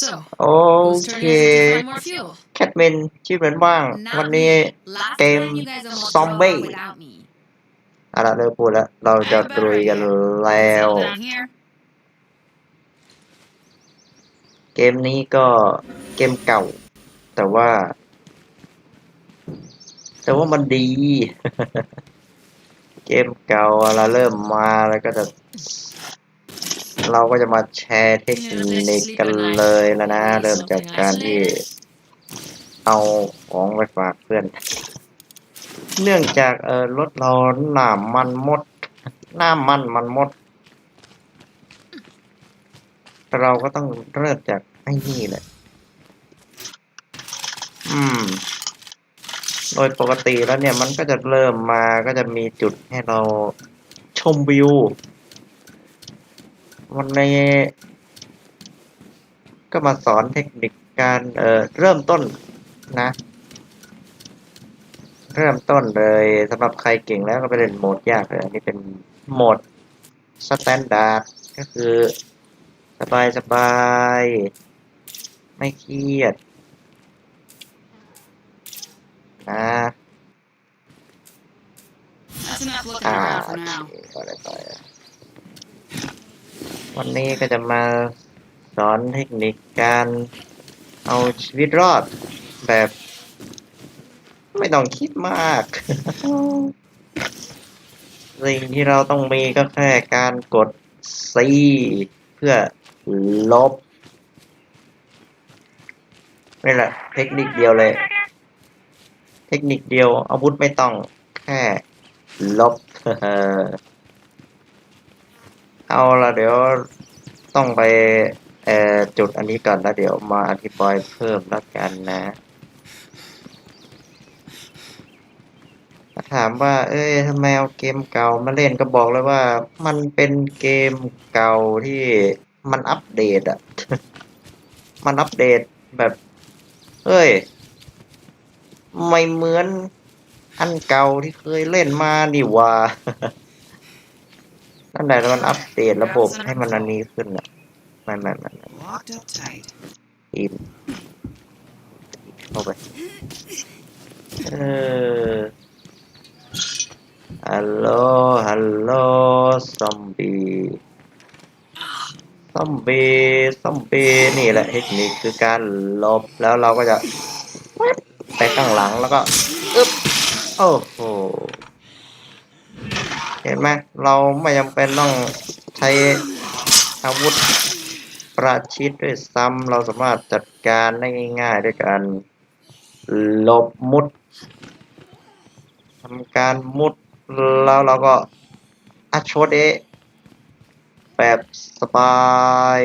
So, โอ whose เค turn is it to find more fuel? แคทเมนชื่อเหมือนบ้าง วัน Not นี้ me. Last game time you guys almost zombie. drove off without me. เอาละเริ่มพูดแล้ว เราจะตรุยกันแล้ว Settle down here. เกมนี้ก็เกมเก่า แต่ว่า แต่ว่ามันดี เกมเก่าเราเริ่มมาแล้วก็จะ เราก็จะมาแชร์เทคนิคกันเลยแล้วนะ เริ่มจากการที่เอาของไปฝากเพื่อน เนื่องจากเออรถเราหนามันมด หน้ามันมันมด เราก็ต้องเริ่มจากไอ้นี่แหละ อืม โดยปกติแล้วเนี่ยมันก็จะเริ่มมาก็จะมีจุดให้เราชมวิว วันนี้ก็มาสอนเทคนิคการเอ่อเริ่มต้นนะ เริ่มต้นเลยสำหรับใครเก่งแล้วก็ไปเล่นโหมดยากเลยอันนี้เป็นโหมดสแตนดาร์ดก็คือสบายสบาย ไม่เครียดนะ That's enough looking อ่า around โอ for เค now. ก็ได้ไป วันนี้ก็จะมาสอนเทคนิคการเอาชีวิตรอดแบบ ไม่ต้องคิดมาก สิ่งที่เราต้องมีก็แค่การกด C เพื่อลบนี่แหละ เทคนิคเดียวเลย เทคนิคเดียวอาวุธไม่ต้องแค่ลบ เอาละเดี๋ยวต้องไปเอ่อจุดอันนี้ก่อนแล้วเดี๋ยวมาอธิบายเพิ่มแล้วกันนะถามว่า เอ้ยทำไมเอาเกมเก่ามาเล่นก็บอกเลยว่า มันเป็นเกมเก่าที่มันอัปเดตอะมันอัปเดตแบบ เอ้ย ไม่เหมือนอันเก่าที่เคยเล่นมานี่ว่า นั่นแหละมันอัปเดตระบบให้มันอันนี้ขึ้นอะไม่ไม่ไม่ไม่ Locked up tight. อินเข้าไปเออฮัลโหลฮัลโหลซอมบี้ซอมบี้ซอมบี้นี่แหละเทคนิคคือการหลบแล้วเราก็จะไปข้างหลังแล้วก็อึ๊บโอ้โห เห็นไหมเราไม่จำเป็นต้องใช้อาวุธประชิดด้วยซ้ำเราสามารถจัดการได้ง่ายๆด้วยการหลบมุดทำการมุดแล้วเราก็อัชโชเดะแบบสบาย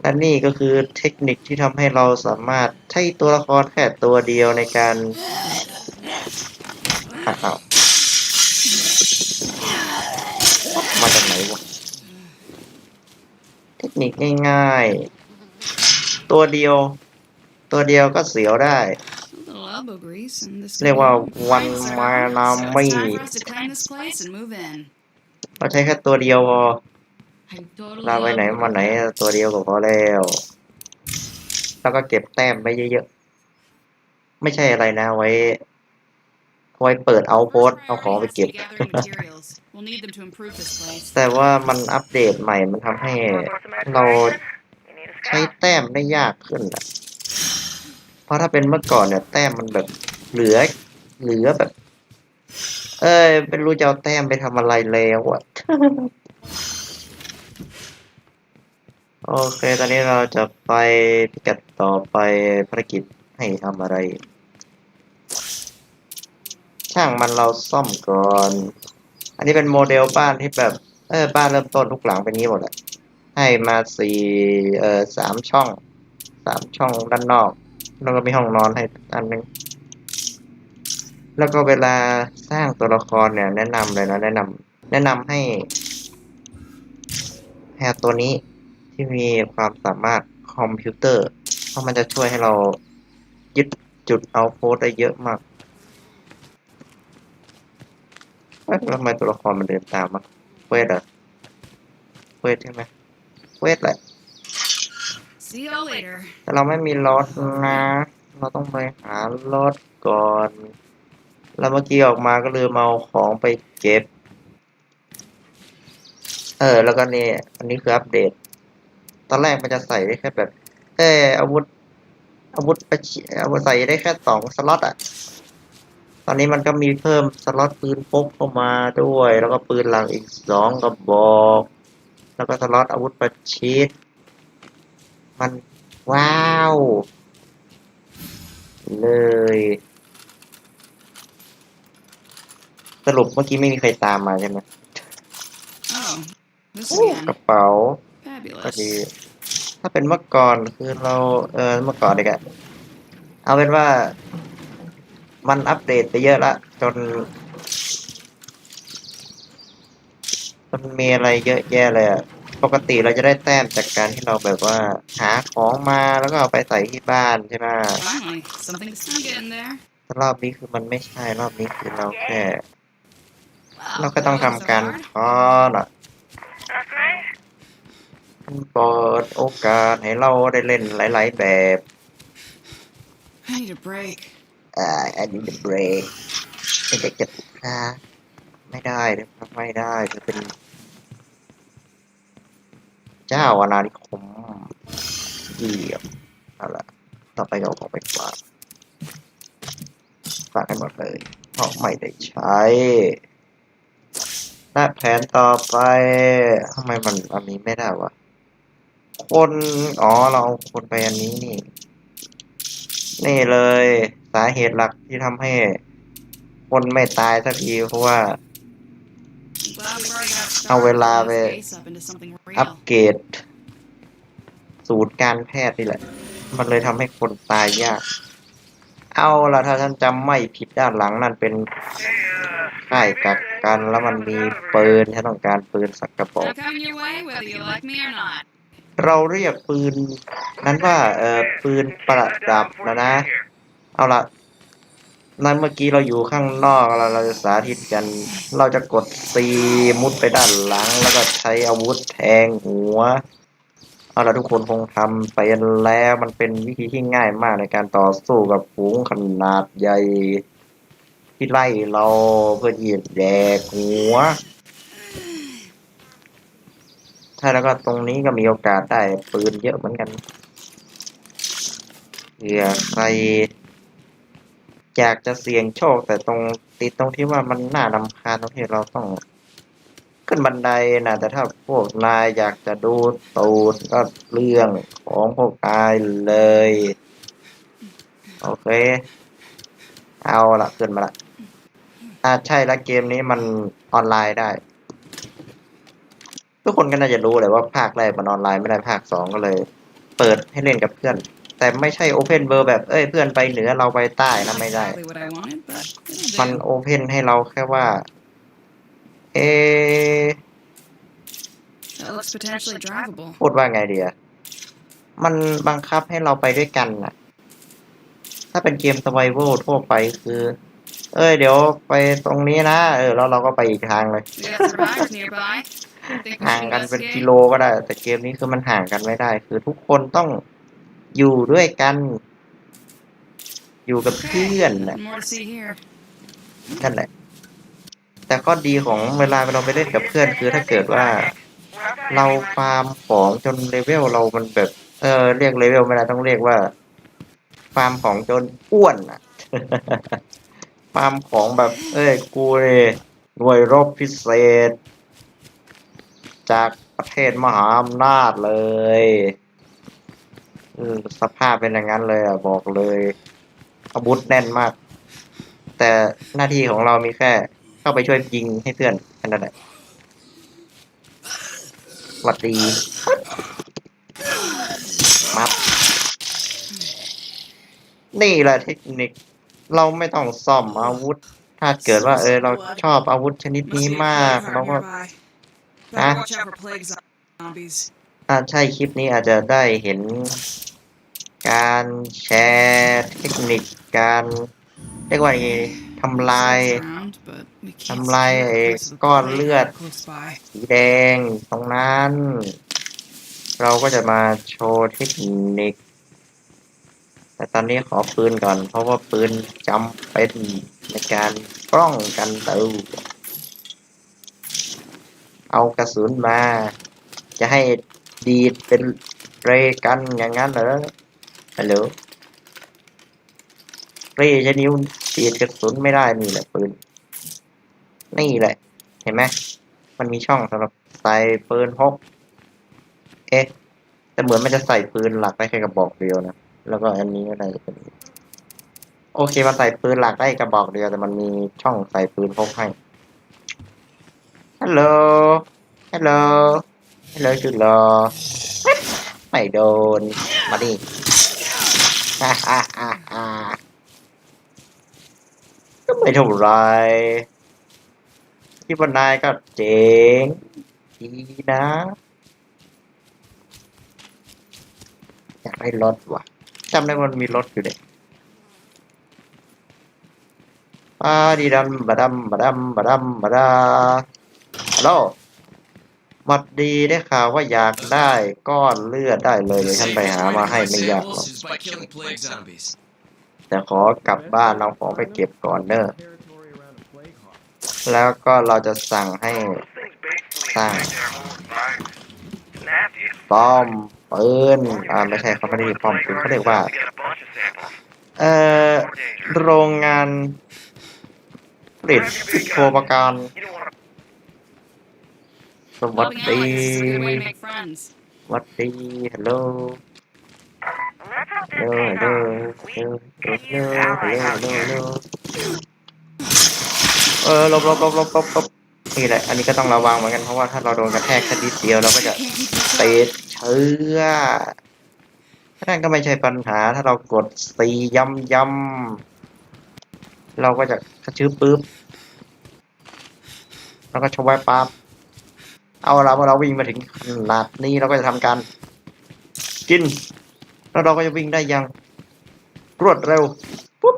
และนี่ก็คือเทคนิคที่ทำให้เราสามารถใช้ตัวละครแค่ตัวเดียวในการ อ้าวมาจากไหนวะ เทคนิคง่ายๆ ตัวเดียว ตัวเดียวก็เสียวได้ A little elbow grease and this เรียกว่า could วัน be- มานา So ไม่ it's time for us to clean this place and move in. เราใช้แค่ตัวเดียวพอ I totally เราไปไหน love มาไหนตัวเดียวก็พอแล้ว แล้วก็เก็บแต้มไปเยอะๆ ไม่ใช่อะไรนะไว้ ไว้เปิดเอาโพส First เอาของไป priority เก็บ has to be gathering materials. We'll need them to improve this place. แต่ว่ามันอัปเดตใหม่มันทำให้เราใช้แต้มได้ยากขึ้นอะเพราะถ้าเป็นเมื่อก่อนเนี่ย แต้มมันแบบเหลือ เหลือแบบ เอ้ยไม่รู้จะเอาแต้มไปทำอะไรแล้วอะโอเค ตอนนี้เราจะไปพิกัดต่อไปภารกิจให้ทำอะไร ช่างมันเราซ่อมก่อน อันนี้เป็นโมเดลบ้านที่แบบเออบ้านเริ่มต้นทุกหลังเป็นนี้หมดแหละให้มาสี่เออสามช่องสามช่องด้านนอก แล้วก็มีห้องนอนให้อันหนึงแล้วก็เวลาสร้างตัวละครเนี่ย แนะนำเลยนะแนะนำแนะนำให้แฮตัวนี้ที่มีความสามารถคอมพิวเตอร์ เพราะมันจะช่วยให้เรายึดจุดเอาโพสได้เยอะมากเอ้ยแล้ว ทำไมตัวละครมันเดินตามมาเวทเหรอะเวทใช่ไหมเวทแหละ See y'all later. แต่เราไม่มีรถนะ เราต้องไปหารถก่อน แล้วเมื่อกี้ออกมาก็ลืมเอาของไปเก็บ เออ แล้วก็นี่อันนี้คืออัปเดต ตอนแรกมันจะใส่ได้แค่แบบเอออาวุธอาวุธประชิอาวุธใส่ได้แค่สองสล็อตอะต อนนี้มันก็มีเพิ่มสล็อตปืนพกเข้ามาด้วย แล้วก็ปืนหลังอีกสองกระบอก แล้วก็สล็อตอาวุธประชิด มันว้าว เลย สรุปเมื่อกี้ไม่มีใครตามมาใช่ไหม Oh, this กระ again. เป๋าก็ Fabulous. ดี ถ้าเป็นเมื่อก่อนคือเราเออเมื่อก่อนเด็กอะเอาเป็นว่า มันอัปเดตไปเยอะละจนมันมีอะไรเยอะแยะเลยอะปกติเราจะได้แต้มจากการที่เราแบบว่า หาของมาแล้วก็เอาไปใส่ที่บ้านใช่ไหม Finally, something to see getting there. แต่รอบนี้คือมันไม่ใช่รอบนี้คือเราแค่ Wow, เราก็ต้อง that wasn't ทำการ so hard. ทอดอะเปิดโอกาสให้เราได้เล่นหลาย ๆ แบบ I need a break. อ่าอันนี้เป็นเบรกไม่ได้จะถูกค่าไม่ได้นะครับไม่ได้จะเป็น เจ้าอาณานิคมเยี่ยมเอาละต่อไปเราขอไปฝากฝากให้หมดเลยเพราะไม่ได้ใช้และแผนต่อไปทำไมมันอันนี้ไม่ได้วะคน อ๋อ เราเอาคนไปอันนี้นี่ นี่เลย สาเหตุหลักที่ทำให้คนไม่ตายสักทีเพราะว่า เอาเวลาไปอัปเกรด สูตรการแพทย์นี่แหละ มันเลยทำให้คนตายยาก เอาละถ้าท่านจำไม่ผิดด้านหลังนั่นเป็นค่ายกักกันแล้วมันมีปืนฉันต้องการปืนสักกระบอกเราเรียกปืนนั้นว่าเอ่อปืนประดับนะนะ เอาละนั่นเมื่อกี้เราอยู่ข้างนอกเราเราจะสาธิตกัน เราจะกดซีมุดไปด้านหลัง แล้วก็ใช้อาวุธแทงหัว เอาละทุกคนคงทำไปแล้วมันเป็นวิธีที่ง่ายมากในการต่อสู้กับฝูงขนาดใหญ่ที่ไล่เราเพื่อเหยียดแดกหัวใช่แล้วก็ตรงนี้ก็มีโอกาสได้ปืนเยอะเหมือนกันเผื่อใคร อยากจะเสี่ยงโชคแต่ตรงติดตรงที่ว่ามันน่ารำคาญตรงที่เราต้องขึ้นบันไดนะแต่ถ้าพวกนายอยากจะดูตูดก็เรื่องของพวกนายเลย โอเค เอาละขึ้นมาละอ่าใช่แล้วเกมนี้มันออนไลน์ได้ ทุกคนก็น่าจะรู้เลยว่าภาคแรกมันออนไลน์ไม่ได้ภาคสองก็เลย เปิดให้เล่นกับเพื่อน แต่ไม่ใช่โอเพนเบอร์แบบเอ้ยเพื่อนไปเหนือเราไปใต้นะ Not ไม่ได้ exactly what I wanted, but it'll มัน do. โอเพนให้เราแค่ว่า เอะ That looks potentially drivable. พูดว่าไงเดียมันบังคับให้เราไปด้วยกันน่ะ ถ้าเป็นเกม s u r v i v a l ทั่วไปคือ เอ้ย เดี๋ยวไปตรงนี้นะ เออ แล้วเราก็ไปอีกทางเลย We got survivors nearby. Think we ห่าง should กันเป็นกิ investigate? โลก็ได้ แต่เกมนี้คือมันห่างกันไม่ได้ คือทุกคนต้อง อยู่ด้วยกัน อยู่กับเพื่อน Okay, น่ะ more to see here. นั่นแหละ แต่ข้อดีของเวลาเราไปเล่นกับเพื่อนคือถ้าเกิดว่า เราฟาร์มของจนเลเวลเรามันแบบ เออเรียกเลเวลไม่ได้ต้องเรียกว่า ฟาร์มของจนอ้วนอะ ฟาร์มของแบบ เอ้ยกูเนี่ยหน่วยรบพิเศษ จากประเทศมหาอำนาจเลยเออสภาพเป็นอย่างนั้นเลยอะบอกเลย อาวุธแน่นมาก แต่หน้าที่ของเรามีแค่ เข้าไปช่วยยิงให้เพื่อนแค่นั้นแหละสวัสดีมับนี่แหละเทคนิคเราไม่ต้องซ่อมอาวุธ ถ้าเกิดว่า เออ เราชอบอาวุธชนิดนี้มากเราก็ Better watch out for plague zombies. ถ้าใช่คลิปนี้อาจจะได้เห็นการแชร์เทคนิคการเรียกว่าไงทำลาย It's around, but we can't ทำลาย secure ไอ้ the place of the ก้อน plague เลือด Close by. สีแดงตรงนั้น เราก็จะมาโชว์เทคนิค แต่ตอนนี้ขอปืนก่อน เพราะว่าปืนจำเป็นในการป้องกันตัวเอากระสุนมา จะให้ ดีดเป็นเรกันอย่างนั้นเหรอฮัลโหลเรใช้นิ้วดีดกระสุนไม่ได้นี่แหละปืนนี่แหละ เห็นไหมมันมีช่องสำหรับใส่ปืนพกเอ๊ะแต่เหมือนมันจะใส่ปืนหลักได้แค่กระบอกเดียวนะแล้วก็อันนี้ก็น่าจะเป็นโอเคมันใส่ปืนหลักได้กระบอกเดียวแต่มันมีช่องใส่ปืนพกให้ฮัลโหลฮัลโหล ฮัลโหลจุดรอไม่โดน มาดิฮ่าฮ่าฮ่าฮ่าก็ไม่เท่าไรที่บนนายก็เจ๋งดีนะ อยากได้รถว่ะจำได้มันมีรถอยู่เด็กปาดีดัมบะดัมบะดัมบะดัมบะดาฮัลโหล หวัดดีได้ข่าวว่าอยากได้ก้อนเลือดได้เลยเดี๋ยวฉันไปหามาให้ไม่ยากหรอก Samples is by killing plague zombies. แต่ขอกลับบ้านเราขอไปเก็บก่อนเนอะแล้วก็เราจะสั่งให้สร้างป้อมปืนอ่าไม่ใช่เขาไม่ได้มีป้อมปืนเขาเรียกว่า เอ่อ โรงงานผลิตโฟมการ สวัส Helping ดี Alex. Good way to make friends. สวัสดี ฮัลโหล Let's help ฮัล this โหล thing ฮัล out. โหล We ฮัล can โหล use ฮัล allies โหล ฮัล out โหล here. เออหลบหลบหลบหลบหลบหลบนี่แหละ อันนี้ก็ต้องระวังเหมือนกัน เพราะว่าถ้าเราโดนกระแทกแค่นิดเดียวเราก็จะ Can't keep this ติ up. ดเชื้อนั่นก็ไม่ใช่ปัญหา ถ้าเรากดตีย้ำย้ำเราก็จะกระชื้อปึ๊บ แล้วก็ชว้ยปั๊บ เอาละเมื่อเราวิ่งมาถึงขนาดนี้เราก็จะทำการกิน แล้วเราก็จะวิ่งได้อย่างรวดเร็วปุ๊บ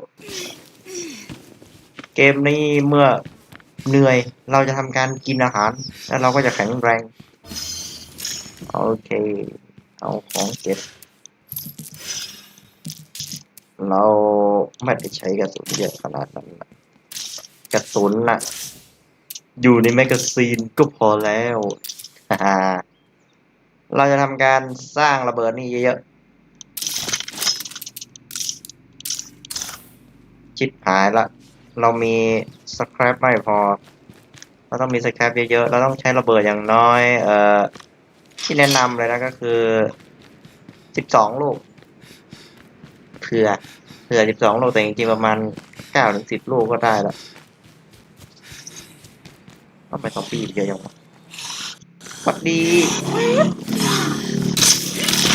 เกมนี้เมื่อเหนื่อยเราจะทำการกินอาหาร แล้วเราก็จะแข็งแรงโอเค เอาของเก็บเราไม่ได้ใช้กระสุนเยอะขนาดนั้นกระสุนน่ะ อยู่ในแมกกาซีนก็พอแล้วฮ่าเราจะทำการสร้างระเบิดนี่เยอะๆ ชิดหายละ เรามีสแครปไม่พอ เราต้องมีสแครปเยอะๆ เราต้องใช้ระเบิดอย่างน้อย เอ่อ ที่แนะนำเลยนะก็คือสิบสองลูก เผื่อ เผื่อสิบสองลูกแต่จริงๆประมาณเก้าถึงสิบลูกก็ได้ล้ว ทำไมต้องปีเยอะจังวะสวัสดี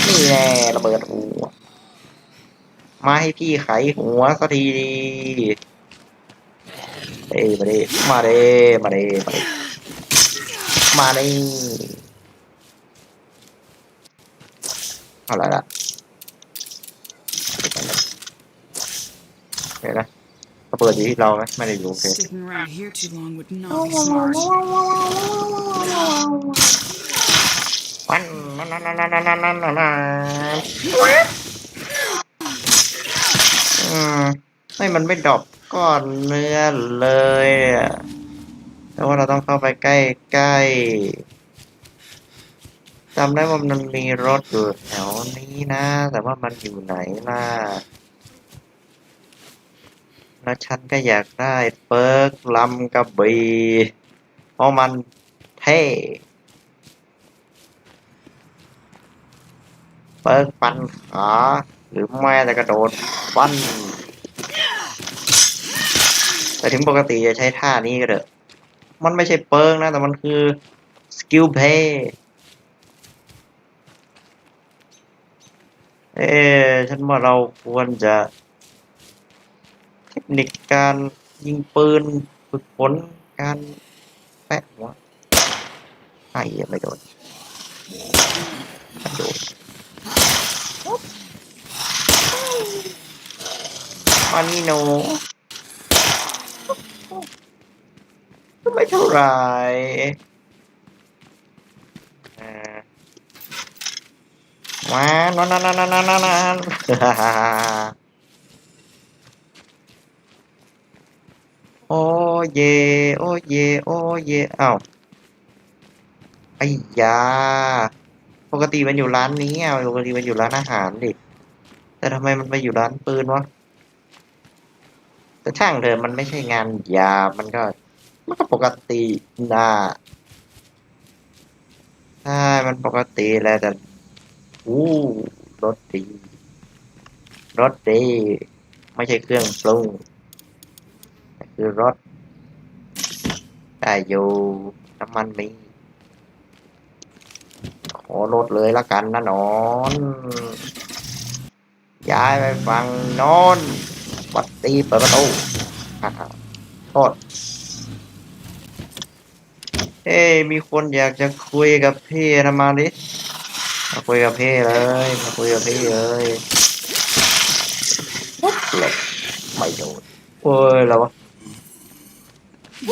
นี่แน่ระเบิดหัวมาให้พี่ไขหัวสักทีเอ้ยมาเด้มาเด้มาเด้มาเด้มาเด้เอาละละเดี๋ยวนะ ระเบิดอยู่ที่เราไหมไม่ได้อยู่โอเค Sticking around here too long would not be smart. วันนั่นนั่นนั่นนั่นนั่นนั่นนั่นอืมไม่มันไม่ดรอปก้อนเนื้อเลยอะแต่ว่าเราต้องเข้าไปใกล้ใกล้จำได้ว่ามันมีรถอยู่แถวนี้นะ แต่ว่ามันอยู่ไหนล่ะ แล้วฉันก็อยากได้เปิร์กลำกระบี่เพราะมันเท่เปิร์กปันขาหรือแม้แต่กระโดดฟันแต่ถึงปกติจะใช้ท่านี้ก็เถอะ มันไม่ใช่เปิร์กนะ แต่มันคือสกิลเพย์เอ๊ฉันว่าเราควรจะ ทคนิคการยิงปืนฝึกฝนการแปะหัวไอ้ยังไม่โดนโดนมานี่โนท่าไหร่เอ่อมานอนนอนนอนนอนนอนนอน โอเย โอเย โอเยอ้าวไอ้ยา ปกติมันอยู่ร้านนี้อะปกติมันอยู่ร้านอาหารดิ แต่ทำไมมันไปอยู่ร้านปืนวะแต่ช่างเถอะมันไม่ใช่งานยา มันก็ มันก็ปกตินะใช่ มันปกติแหละแต่อู้รถดี รถดี ไม่ใช่เครื่องปรุง คือรถได้อยู่น้ำมันมีขอรถเลยละกันนะนอน ย้ายไปฝั่งโนอนวัดตีเปิดประตูโทษเอ้ยมีคนอยากจะคุยกับพี่นะมาดิมาคุยกับพี่เลยมาคุยกับพี่เลยปุ๊บหลบไม่โดนโอ้ยแล้ววะ เ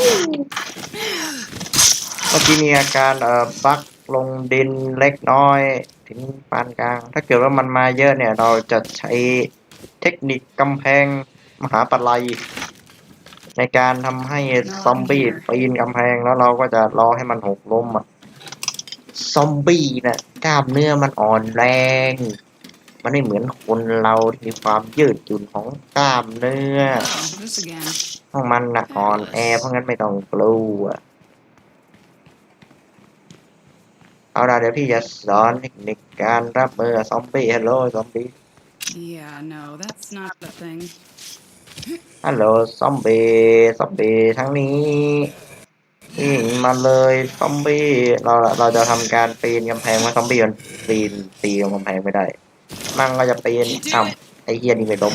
มื่อกี้มีอาการเอ่อบักลงดินเล็กน้อย ถึงปานกลาง ถ้าเกิดว่ามันมาเยอะเนี่ย เราจะใช้เทคนิคกำแพงมหาปลัยในการทำให้ซอมบี้ปีนกำแพงแล้วเราก็จะรอให้มันหกล้มอะซอมบี้น่ะกล้ามเนื้อมันอ่อนแรง มันไม่เหมือนคนเราที่มีความยืดหยุ่นของกล้ามเนื้อ Oh, this again. ของมันน่ะอ่อนแอเพราะงั้นไม่ต้องกลัวเอาล่ะเดี๋ยวพี่จะสอนเทคนิคการรับมือกับซอมบี้ฮัลโหลซอมบี้ Yeah, no, that's not the thing. ฮัลโหลซอมบี้ซอมบี้ทั้งนี้วิ่งมาเลยซอมบี้เราเราจะทำการปีนกำแพงว่าซอมบี้มันปีนตีลงกำแพงไม่ได้ มันก็จะปีนอ้าวไอ้เฮียนี่ไม่ล้ม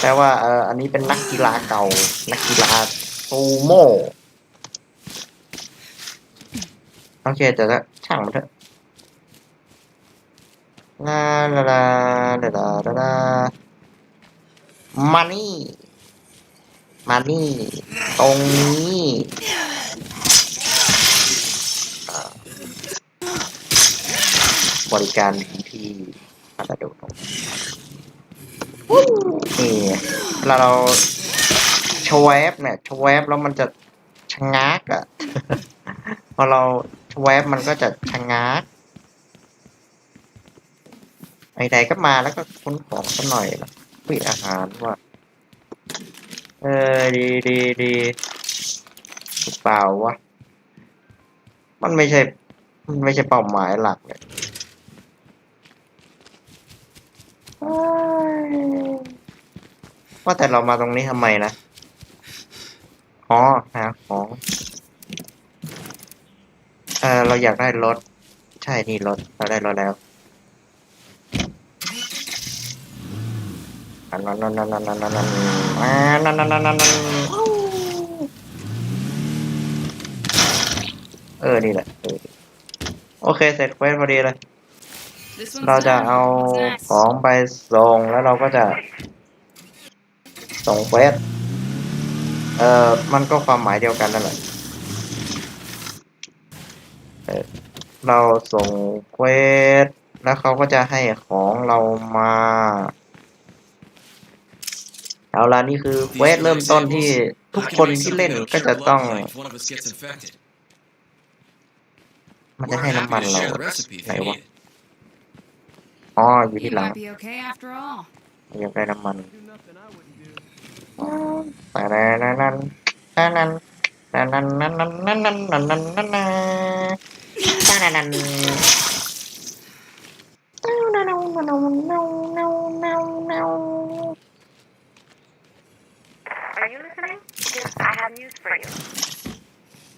แปลว่าเอออันนี้เป็นนักกีฬาเก่า นักกีฬาซูโม่โอเคแต่ละช่างมันเถอะลาลาลาลาลาลาลามานี่มานี่ตรงนี้บริการที่มาตรฐาน นี่เวลาเราชวบเนี่ยชวบแล้วมันจะชะงักอะพอเราชวบมันก็จะชะงักไอ้ใดก็มาแล้วก็ค้นของสักหน่อยละปิดอาหารว่ะเออดีดีดีเปล่าวะมันไม่ใช่ มันไม่ใช่เป้าหมายหลักเลย ว่าแต่เรามาตรงนี้ทำไมนะ อ๋อ หาของ เออเราอยากได้รถ ใช่นี่รถ เราได้รถแล้วนันนันนั่นนั่นนั่นนั่นนั่นอ่านั่นนั่นนั่นนั่นเออ นี่แหละเออโอเค เสร็จเควสพอดีเลย เราจะเอาของไปส่งแล้วเราก็จะ ส่งเควสเอ่อ มันก็ความหมายเดียวกันนั่นแหละเออเราส่งเควสแล้วเขาก็จะให้ของเรามา เอาละนี่คือเควสเริ่มต้นที่ทุกคนที่เล่นก็จะต้อง One of us gets infected. มันจะ We're ให้น้ำมัน happy to เรา share the recipe if ไหน you วะ need it. อ๋ออยู่ You ที่หลัง might be okay after all. อยากได้น้ำมันแต่ นั้นนั้นนั้นนั้นนั้นนั้นนั้นนั้นนั้นนั้นนั้นนั้นนั้นนั้นนั้น Are you listening? Because I have news for you.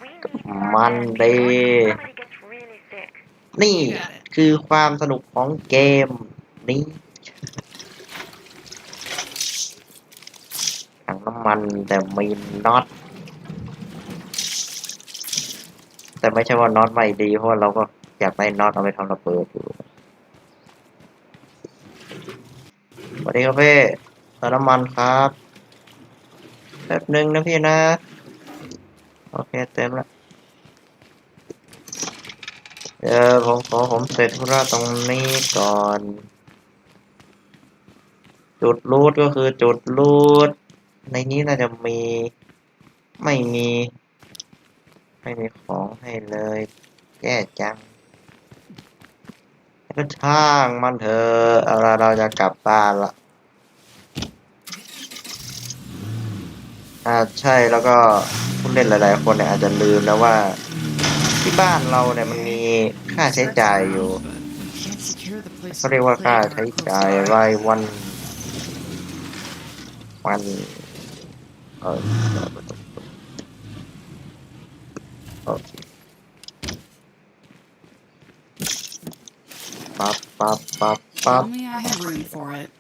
We need more มัน men ดี before somebody gets really sick. นี่คือความสนุกของเกมนี้ ถังน้ำมันแต่มีน็อตแต่ไม่ใช่ว่าน็อตไม่ดีเพราะเราก็อยากได้น็อตเอาไปทำระเบิดอยู่สวัสดีครับพี่เติมน้ำมันครับแป๊บหนึ่งนะพี่นะ โอโอเคเต็มแล้วเดี๋ยวผมขอผมเสร็จธุระตรงนี้ก่อน จุดรูทก็คือจุดรูท ในนี้น่าจะมี ไม่มี ไม่มีของให้เลยแย่จังก็ช่างมันเถอะเอาละเราจะกลับบ้านละอ่าใช่แล้วก็ผู้เล่นหลาย ๆ คนเนี่ยอาจจะลืมแล้วว่า ที่บ้านเราเนี่ยมันมีค่าใช้จ่ายอยู่เขาเรียกว่าค่าใช้จ่ายรายวันวัน โอเคปั๊บปั๊บปั๊บปั๊บ Only I had room for it.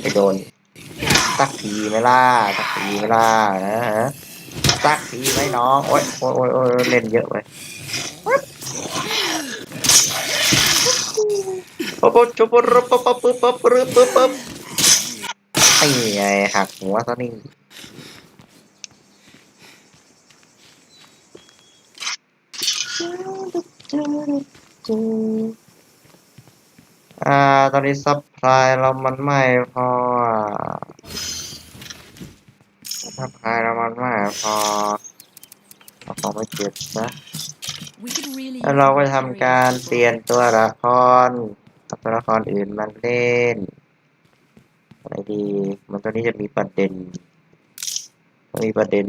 ไม่โดนสักทีไหมล่ะสักทีไหมล่ะนะฮะ สักทีไหมน้อง โอ๊ยโอ๊ยโอ๊ยโอ๊ยเล่นเยอะไปปุ๊บปุ๊บจุบปุ๊บปุ๊บปุ๊บปุ๊บปุ๊บปุ๊บปุ๊บปุ๊บไอ้ไงหักหัวซะนี่อ่า ตอนนี้ซัพพลายเรามันไม่พอ ซัพพลายเรามันไม่พอเอาของมาเก็บนะ We could really แล้วเราก็ทำการเปลี่ยนตัวละครเอาตัวละครอื่นมาเล่นอะไรดี มันตอนนี้จะมีประเด็นมันมีประเด็น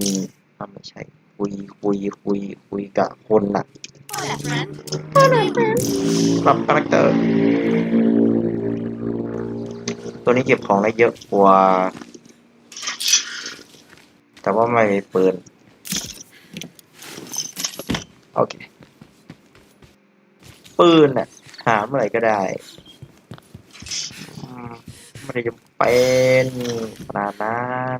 อะไม่ใช่ คุยคุยคุยคุยกับคนน่ะปรับคาแรคเตอร์ ตัวนี้เก็บของได้เยอะกว่า แต่ว่าไม่มีปืน โอเค ปืนน่ะ หาเมื่อไหร่ก็ได้ไม่ได้จำเป็นขนาดนั้น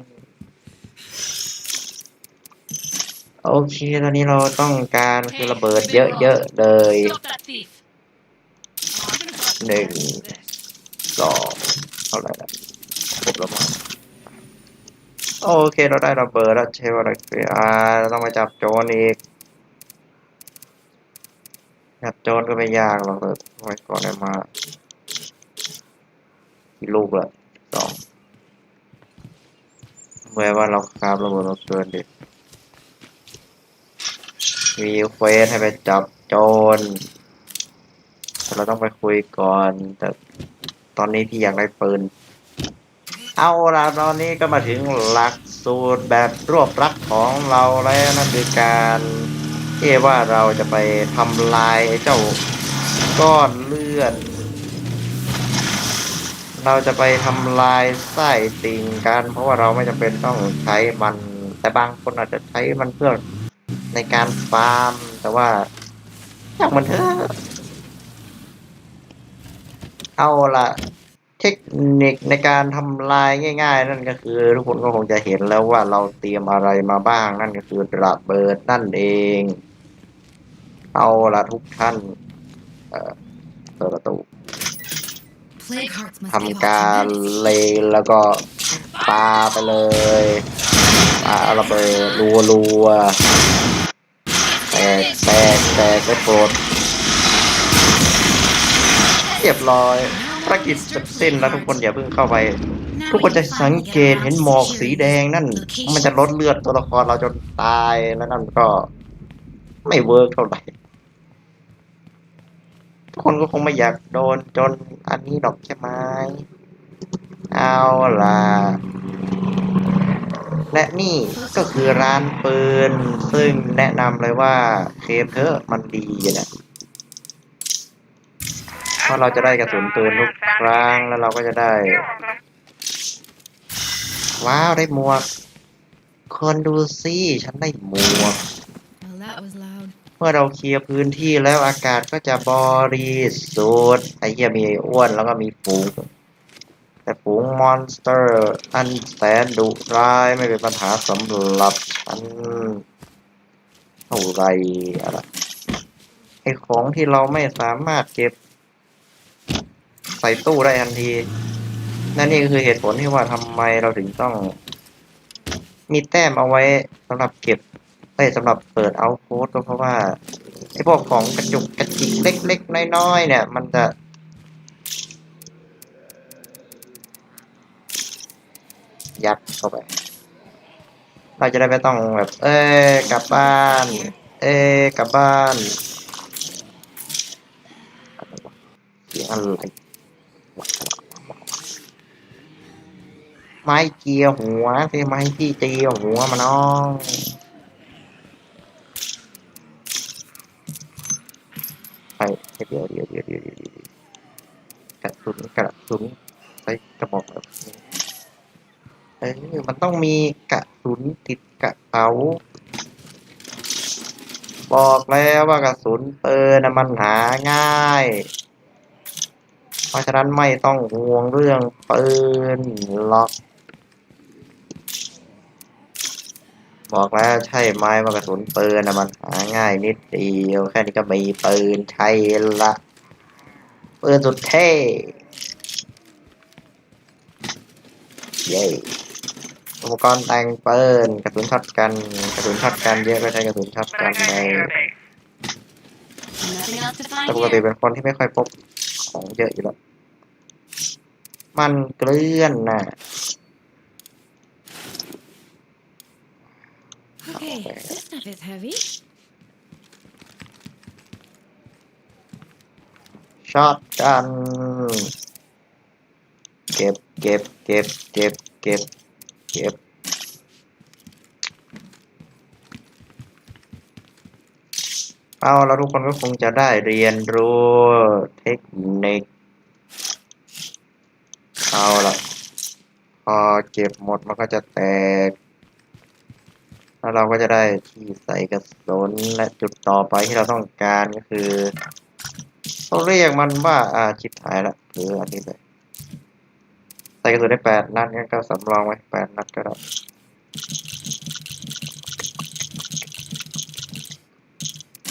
โอเค ตอนนี้เราต้องการคือระเบิดเยอะๆเลยหนึ่งสองเท่าไหร่ละครบแล้วมั้ง โอเคเราได้ระเบิดแล้วใช่ว่าอะไรอ่าเราต้องไปจับโจรอีก จับโจรก็ไม่ยากหรอกเลยไว้ก่อนได้มากี่ลูกละสองเมื่อว่าเราคาบระเบิดมาเกินดิมีเควสให้ไปจับโจรแต่เราต้องไปคุยก่อน แต่ตอนนี้พี่อยากได้ปืน เอาละตอนนี้ก็มาถึงหลักสูตรแบบรวบรัดของเราแล้วนั่นคือการที่ว่าเราจะไปทำลายเจ้าก้อนเลือด เราจะไปทำลายไส้ติ่งกัน เพราะว่าเราไม่จำเป็นต้องใช้มัน แต่บางคนอาจจะใช้มันเพื่อในการฟาร์ม แต่ว่าอยากมันเถอะเอาละ ทคนิคในการทำลายง่ายๆ นั่นก็คือทุกคนก็คงจะเห็นแล้วว่าเราเตรียมอะไรมาบ้าง นั่นก็คือระเบิดนั่นเอง เอาละทุกท่านเปิดประตูทำการเลงแล้วก็ปาไปเลยปาระเบิดรัวรัวๆแตกแตกแตกไปโปรดเรียบร้อย ภารกิจเสร็จสิ้นแล้วทุกคนอย่าเพิ่งเข้าไป ทุกคนจะสังเกตเห็นหมอกสีแดงนั่น มันจะลดเลือดตัวละครเราจนตายแล้วนั่นก็ ไม่เวิร์กเท่าไหร่ทุกคนก็คงไม่อยากโดนจนอันนี้ดอกใช่ไหมเอาล่ะและนี่ก็คือร้านปืน ซึ่งแนะนำเลยว่าเคมเถอะมันดีนะ เพราะเราจะได้กระสุนปืนทุกครั้งแล้วเราก็จะได้ ว้าวได้หมวก คนดูสิฉันได้หมวก เมื่อเราเคลียร์พื้นที่แล้วอากาศก็จะบริสุทธิ์ไอ้เหี้ยมีไอ้อ้วนแล้วก็มีฝูง แต่ฝูงมอนสเตอร์ อันแสนดุร้ายไม่เป็นปัญหาสำหรับฉันเท่าไรอะไรไอ้ของที่เราไม่สามารถเก็บ ใส่ตู้ได้ทันที นั่นนี่ก็คือเหตุผลที่ว่าทำไมเราถึงต้อง มีแต้มเอาไว้สำหรับเก็บเอ้สำหรับเปิดเอาโค้ดก็เพราะว่าไอ้พวกของกระจุกกระจิกเล็กๆน้อยๆเนี่ย มันจะยัดเข้าไป เราจะได้ไม่ต้องแบบ เอ้กลับบ้าน เอ้กลับบ้านอะไรวะเสียงอะ ไม้เจียวหัวสิไม้ที่เจียวหัวมาน้องไปเดี๋ยวเดี๋ยวเดี๋ยวเดี๋ยวเดี๋ยวกระสุนกระสุนใส่กระบอกแบบนี้เออมันต้องมีกระสุนติดกระเป๋าบอกแล้วว่ากระสุนปืนมันหาง่าย เพราะฉะนั้นไม่ต้องห่วงเรื่องปืนหรอก บอกแล้วใช่ไหมว่ากระสุนปืนนะมันหาง่ายนิดเดียวแค่นี้ก็มีปืนใช้ละปืนสุดเท่เย้อุปกรณ์แต่งปืนกระสุนช็อตกันกระสุนช็อตกันเยอะก็ใช้กระสุนช็อตกัน Better ใน get to your base. Nothing else to แต่ปกติเป็นคนที่ไม่ค่อยพบของเยอะอยู่แล้วมันเกลื่อนน่ะ Okay, this stuff is heavy. ช็อตกันเก็บ เก็บ เก็บ เก็บ เก็บ เก็บ เอาแล้วทุกคนก็คงจะได้เรียนรู้เทคนิค เอาละพอเก็บหมดมันก็จะแตก แล้วเราก็จะได้ที่ใส่กระสุนและจุดต่อไปที่เราต้องการก็คือเขาเรียกมันว่าอาชิบหายละหรืออันนี้เลยใส่กระสุนได้แปดนัดงั้นก็สำรองไว้แปดนัดก็ได้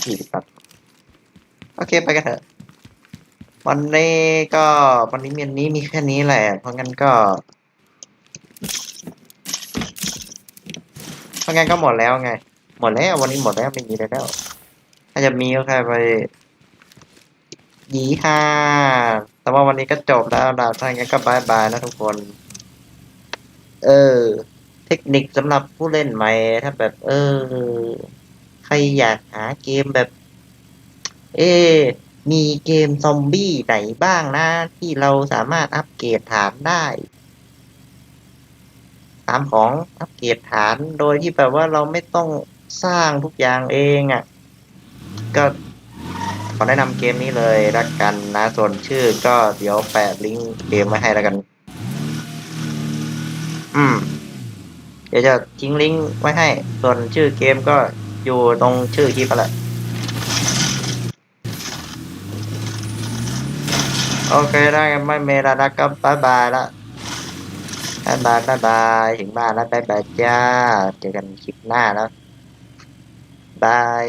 ยี่สิบนัดโอเคไปกันเถอะ วันนี้ก็วันนี้เมียนนี้มีแค่นี้แหละ เพราะงั้นก็ เพรางั้นก็หมดแล้วไง หมดแล้ววันนี้หมดแล้วไม่มีแล้ว ถ้าจะมีก็แค่ไปยีห้าแต่ว่าวันนี้ก็จบแล้วนะถ้างั้นก็บายบายนะทุกคน เออ เทคนิคสำหรับผู้เล่นใหม่ ถ้าแบบ เออ ใครอยากหาเกมแบบ เอมีเกมซอมบี้ไหนบ้างนะ ที่เราสามารถอัปเกรดฐานได้ ตามของอัปเกรดฐานโดยที่แบบว่าเราไม่ต้องสร้างทุกอย่างเองอะ่ะ ก็ขอแนะนำเกมนี้เลยละกันนะส่วนชื่อก็เดี๋ยวแปะลิงก์เกมไว้ให้แล้วกัน อืม เดี๋ยวจะทิ้งลิงก์ไว้ให้ ส่วนชื่อเกมก็อยู่ตรงชื่อคลิปแหละโอเคได้ไม่เมแล้วนะก็บายบายละ บายบายบายบายถึงบ้านแล้วบายบายจ้า เจอกันคลิปหน้าแล้วบาย